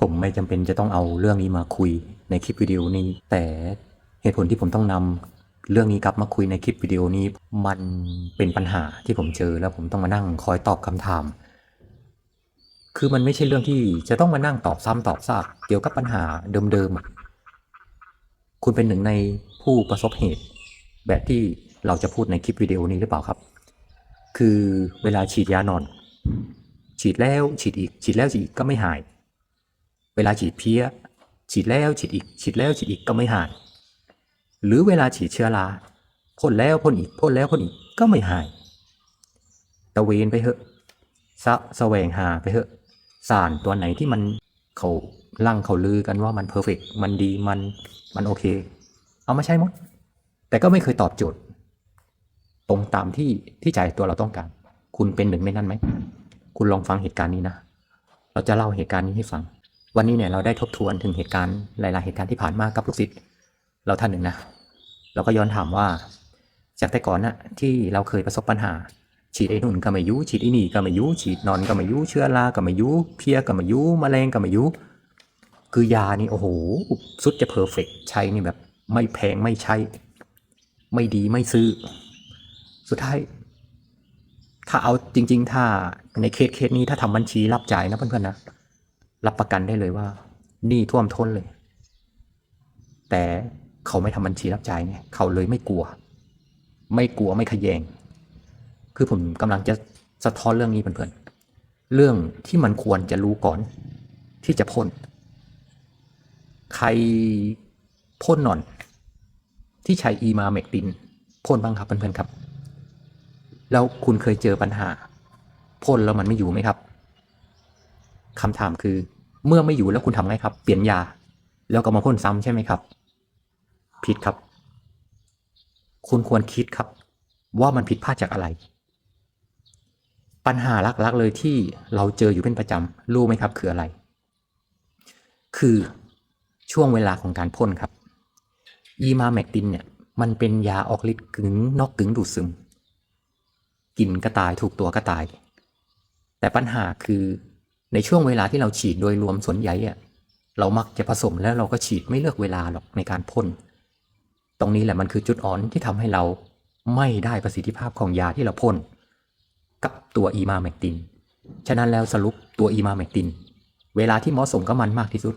ผมไม่จำเป็นจะต้องเอาเรื่องนี้มาคุยในคลิปวิดีโอนี้ แต่เหตุผลที่ผมต้องนำเรื่องนี้กลับมาคุยในคลิปวิดีโอนี้ มันเป็นปัญหาที่ผมเจอแล้วผมต้องมานั่งคอยตอบคำถาม คือมันไม่ใช่เรื่องที่จะต้องมานั่งตอบซ้ำตอบซากเกี่ยวกับปัญหาเดิมๆ คุณเป็นหนึ่งในผู้ประสบเหตุ แบบที่เราจะพูดในคลิปวิดีโอนี้หรือเปล่าครับ คือเวลาฉีดยานอน ฉีดแล้วฉีดอีก ฉีดแล้วฉีดอีกก็ไม่หาย วลาฉีดเพี้ย ฉีดแล้วฉีดอีก ฉีดแล้วฉีดอีกก็ไม่หาย หรือเวลาฉีดเชื้อราพ่นแล้วพ่นอีกพ่นแล้วพ่นอีกก็ไม่หาย ตะเวนไปเถอะสะแสวงหาไปเถอะ สารตัวไหนที่มันเขาลั่งเขาลือกันว่ามันเพอร์เฟกมันดีมันมันโอเค เอามาใช้หมด แต่ก็ไม่เคยตอบโจทย์ ตรงตามที่ที่ใจตัวเราต้องการ คุณเป็นหนึ่งในนั้นไหม คุณลองฟังเหตุการณ์นี้นะ เราจะเล่าเหตุการณ์นี้ให้ฟัง วันนี้เนี่ยเราได้ทบทวนถึงเหตุการณ์หลาย ๆ เหตุการณ์ที่ผ่านมากับลูกศิษย์เราท่านหนึ่งนะเราก็ย้อนถามว่า จากแต่ก่อนน่ะที่เราเคยประสบปัญหา ฉีดไอ้นู่นก็ไม่ยุฉีดไอ้นี่ก็ไม่ยุฉีดนอนก็ไม่ยุเชื้อราก็ไม่ยุเพียก็ไม่ยุแมลงก็ไม่ยุคือยานี่โอ้โหสุดจะเพอร์เฟกใช้นี่แบบ ไม่แพงไม่ใช้ ไม่ดีไม่ซื้อ สุดท้ายถ้าเอาจริง ๆ ถ้าในเคสเคสนี้ถ้าทำบัญชีรับจ่ายนะเพื่อนๆนะ รับประกันได้เลยว่าหนี้ท่วมท้นเลย แต่เขาไม่ทำบัญชีรับจ่ายไงเขาเลยไม่กลัว ไม่กลัวไม่ขยแยง คือผมกำลังจะสะท้อนเรื่องนี้เพื่อนๆเรื่องที่มันควรจะรู้ก่อน ที่จะพ่น ใครพ่นหนอน ที่ใช้อีมาเมกตินพ่นบ้างครับเพื่อนๆครับ แล้วคุณเคยเจอปัญหาพ่นแล้วมันไม่อยู่ไหมครับ คำถามคือ เมื่อไม่อยู่แล้วคุณทำไงครับ เปลี่ยนยา แล้วก็มาพ่นซ้ำใช่ไหมครับ ผิดครับ คุณควรคิดครับ ว่ามันผิดพลาดจากอะไร ปัญหาหลักๆเลยที่เราเจออยู่เป็นประจำรู้ไหมครับ คืออะไร คือช่วงเวลาของการพ่นครับอีมาแมกตินเนี่ยมันเป็นยาออกฤทธิ์กึ่งนอกกึ่งดูดซึม กินก็ตายถูกตัวก็ตาย แต่ปัญหาคือ ในช่วงเวลาที่เราฉีดโดยรวมส่วนใหญ่อะเรามักจะผสมแล้วเราก็ฉีดไม่เลือกเวลาหรอกในการพ่น ตรงนี้แหละมันคือจุดอ่อนที่ทำให้เราไม่ได้ประสิทธิภาพของยาที่เราพ่นกับตัวอีมาแมกติน ฉะนั้นแล้วสรุปตัวอีมาแมกติน เวลาที่เหมาะสมกับมันมากที่สุด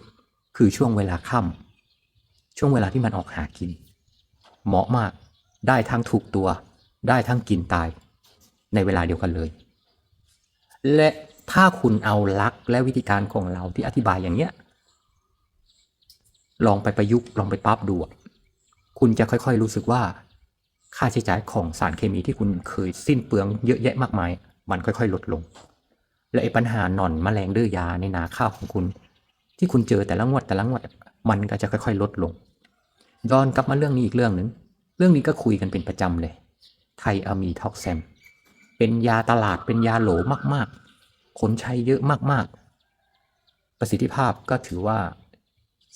คือช่วงเวลาค่ำช่วงเวลาที่มันออกหากิน เหมาะมากได้ทั้งถูกตัว ได้ทั้งกินตาย ในเวลาเดียวกันเลย และ ถ้าคุณเอาลักษและวิธีการของเราที่อธิบายอย่างเนี้ย ลองไปประยุกต์ลองไปปรับดู คุณจะค่อยๆรู้สึกว่า ค่าใช้จ่ายของสารเคมีที่คุณเคยสิ้นเปลืองเยอะแยะมากมาย มันค่อยๆ ลดลง และไอ้ปัญหาหนอนแมลงดื้อยาในนาข้าวของคุณ ที่คุณเจอแต่ละงวดแต่ละงวด มันก็จะค่อยๆ ลดลงย้อนกลับมาเรื่องนี้อีกเรื่องหนึ่งเรื่องนี้ก็คุยกันเป็นประจำเลย ไทอะมีท็อกแซม เป็นยาตลาดเป็นยาโหลมากๆ คนใช้เยอะมากๆ ประสิทธิภาพก็ถือว่า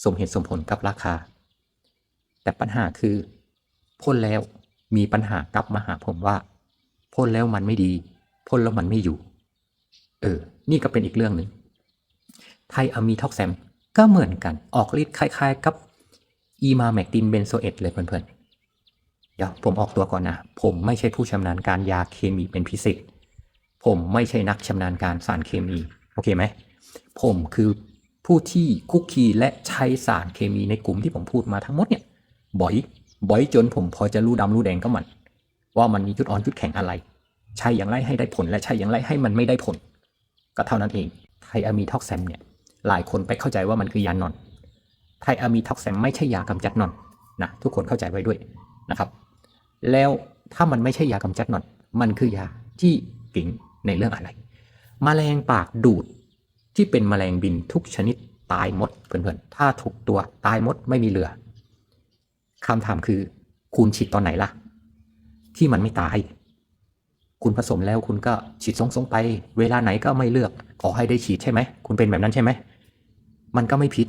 สมเหตุสมผลกับราคา แต่ปัญหาคือพ่นแล้วมีปัญหากลับมาหาผมว่าพ่นแล้วมันไม่ดีพ่นแล้วมันไม่อยู่ เออ นี่ก็เป็นอีกเรื่องหนึ่งไทอะมีท็อกแซมก็เหมือนกันออกฤทธิ์คล้าย ๆ กับอีมาแมกตินเบนโซเอตเลยเพื่อนๆ เดี๋ยวผมออกตัวก่อนนะ ผมไม่ใช่ผู้ชำนาญการยาเคมีเป็นพิเศษ ผมไม่ใช่นักชำนาญการสารเคมี โอเคไหม ผมคือผู้ที่คุกคีและใช้สารเคมีในกลุ่มที่ผมพูดมาทั้งหมดเนี่ย บ่อย บ่อยจนผมพอจะรู้ดำรู้แดงก็มัน ว่ามันมีจุดอ่อนจุดแข็งอะไร ใช่อย่างไรให้ได้ผลและใช่อย่างไรให้มันไม่ได้ผล ก็เท่านั้นเองไทอะมีท็อกแซมเนี่ย หลายคนไปเข้าใจว่ามันคือยานอน ไทอะมีท็อกแซมไม่ใช่ยากำจัดนอนนะทุกคนเข้าใจไว้ด้วยนะครับ แล้วถ้ามันไม่ใช่ยากำจัดนอน มันคือยาที่เก่ง ในเรื่องอะไรมแมลงปากดูดที่เป็นแมลงบินทุกชนิดตายหมดเพื่อนๆ ถ้าถูกตัวตายหมดไม่มีเหลือคำถามคือคุณฉีดตอนไหนล่ะ ที่มันไม่ตาย คุณผสมแล้วคุณก็ฉีดซงๆไป เวลาไหนก็ไม่เลือก ขอให้ได้ฉีดใช่ไหม คุณเป็นแบบนั้นใช่ไหม มันก็ไม่ผิด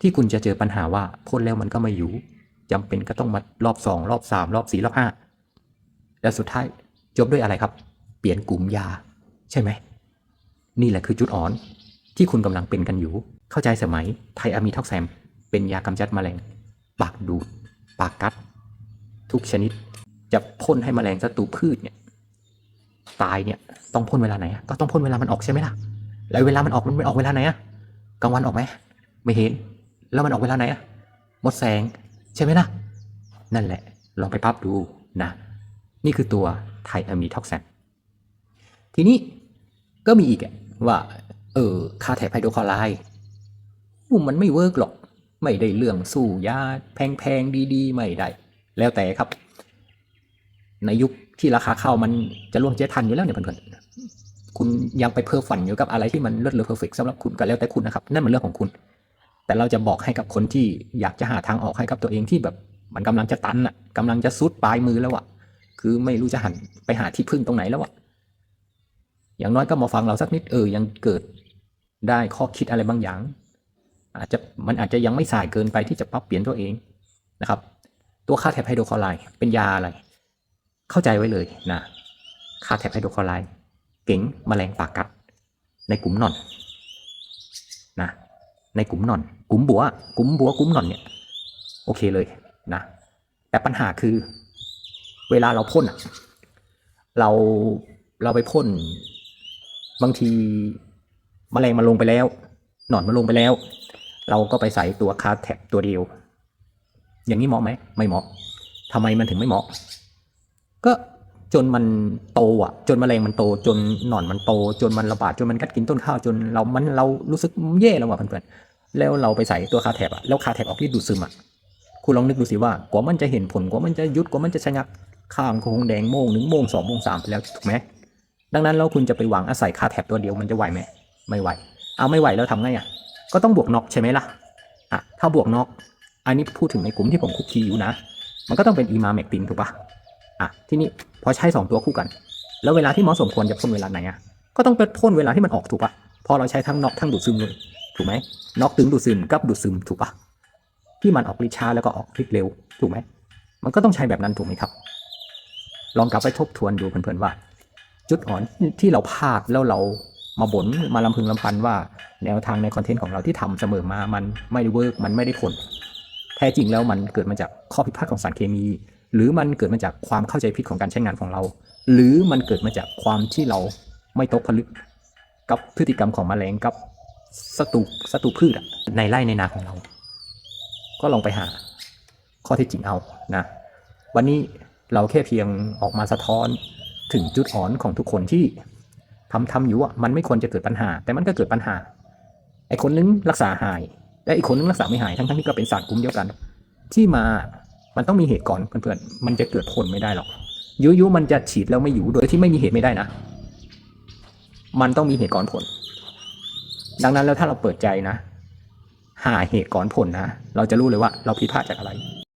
ที่คุณจะเจอปัญหาว่าพ่นแล้วมันก็ไม่อยู่จำเป็นก็ต้องมารอบสองรอบสามรอบสี่รอบห้าแล้วสุดท้ายจบด้วยอะไรครับ เปลี่ยนกลุ่มยา ใช่ไหม นี่แหละคือจุดอ่อนที่คุณกำลังเป็นกันอยู่ เข้าใจสมัยไทอะมีท็อกแซม เป็นยากำจัดแมลง ปากดูด ปากกัด ทุกชนิดจะพ่นให้แมลงศัตรูพืชเนี่ยตายเนี่ยต้องพ่นเวลาไหน ก็ต้องพ่นเวลามันออกใช่ไหมล่ะ แล้วเวลามันออกมันออกเวลาไหนอะกลางวันออกไหมไม่เห็น แล้วมันออกเวลาไหนอะหมดแสงใช่ไหมล่ะ นั่นแหละ ลองไปปรับดูนะ นี่คือตัวไทอะมีท็อกแซม ทีนี้ก็มีอีกว่า เออค่าแถบไฮโดรคลอไรด์มันไม่เวิร์กหรอก ไม่ได้เรื่องสู้ยาแพงๆดีๆ ไม่ได้ แล้วแต่ครับ ในยุคที่ราคาข้าวมันจะล่วงเจ๊ทันอยู่แล้วเนี่ยเพื่อนๆคุณยังไปเพ้อฝันอยู่กับอะไรที่มันเลิศเลอเพอร์เฟกสำหรับคุณก็แล้วแต่คุณนะครับ นั่นมันเรื่องของคุณ แต่เราจะบอกให้กับคนที่อยากจะหาทางออกให้กับตัวเองที่แบบมันกำลังจะตันอะกำลังจะซุดปลายมือแล้วอะ คือไม่รู้จะหันไปหาที่พึ่งตรงไหนแล้วอะ อย่างน้อยก็มาฟังเราสักนิดเออยังเกิดได้ข้อคิดอะไรบางอย่าง อาจจะมันอาจจะยังไม่สายเกินไปที่จะปรับเปลี่ยนตัวเองนะครับ ตัวค่าแทบไฮโดรคลอไรด์เป็นยาอะไร เข้าใจไว้เลยนะค่าแทบไฮโดรคลอไรด์เก๋งแมลงปากกัด ในกลุ่มหนอนนะในกลุ่มหนอน กลุ่มบัว กลุ่มบัวกลุ่มหนอนเนี่ยโอเคเลยนะแต่ปัญหาคือ เวลาเราพ่นเราเราไปพ่น บางทีมแมลงมันลงไปแล้ว หนอนมันลงไปแล้ว เราก็ไปใส่ตัวคาร์แท็บตัวเดียว อย่างนี้เหมาะไหม ไม่เหมาะทำไมมันถึงไม่เหมาะ ก็จนมันโตอะ จนมแมลงมันโต จนหนอนมันโต จนมันระบาด จนมันกัดกินต้นข้าว จนเรา มันเรารู้สึกแย่แล้วอะเพื่อนๆ แล้วเราไปใส่ตัวคาแท็บอะ แล้วคาแท็บออกที่ดูดซึมอะ คุณลองนึกดูสิว่ากว่ามันจะเห็นผล กว่ามันจะยุด กว่ามันจะชะงัก ข้างคงแดงโมงหนึ่งโมงสองโมงสามไปแล้วถูกไหม ดังนั้นแล้วคุณจะไปหวังอาศัยคาแท็บตัวเดียวมันจะไหวไหมไม่ไหว เอาไม่ไหวแล้วทำไงอะ ก็ต้องบวกน็อกใช่ไหมล่ะอะถ้าบวกน็อกอันนี้พูดถึงในกลุ่มที่ผมคุกคีอยู่นะ มันก็ต้องเป็นอีมาเมกตินถูกปะอะที่นี่พอใช้สองตัวคู่กัน แล้วเวลาที่เหมาะสมควรจะพ่นเวลาไหนอะก็ต้องเป็นพ่นเวลาที่มันออกถูกปะพอเราใช้ทั้งน็อกทั้งดูดซึมเลยถูกไหมน็อกถึงดูดซึมกับดูดซึมถูกปะที่มันออกฤทธิ์ช้าแล้วก็ออกฤทธิ์เร็วถูกไหมมันก็ต้องใช้แบบนั้นถูกไหมครับ ลองกลับไปทบทวนดูเพื่อนๆว่า จุดอ่อนที่เราพลาดแล้วเรามาบ่นมาลำพึงลำพันว่าแนวทางในคอนเทนต์ของเราที่ทำเสมอมามันไม่ได้เวิร์กมันไม่ได้ผล แท้จริงแล้วมันเกิดมาจากข้อผิดพลาดของสารเคมี หรือมันเกิดมาจากความเข้าใจผิดของการใช้งานของเรา หรือมันเกิดมาจากความที่เราไม่ตกผลึก กับพฤติกรรมของแมลงกับศัตรูศัตรูพืชในไร่ในนาของเรา ก็ลองไปหาข้อเท็จจริงเอานะ วันนี้เราแค่เพียงออกมาสะท้อน ถึงจุดอ่อนของทุกคนที่ทำทำอยู่อะมันไม่ควรจะเกิดปัญหา แต่มันก็เกิดปัญหา ไอ้คนนึงรักษาหายและอีกคนนึงรักษาไม่หายทั้งทั้งที่ก็เป็นศาสตร์กลุ่มเดียวกัน ที่มามันต้องมีเหตุก่อนเพื่อนๆมันจะเกิดผลไม่ได้หรอกยุยุมันจะฉีดแล้วไม่อยู่โดยที่ไม่มีเหตุไม่ได้นะ มันต้องมีเหตุก่อนผล ดังนั้นแล้วถ้าเราเปิดใจนะ หาเหตุก่อนผลนะ เราจะรู้เลยว่าเราผิดพลาดจากอะไร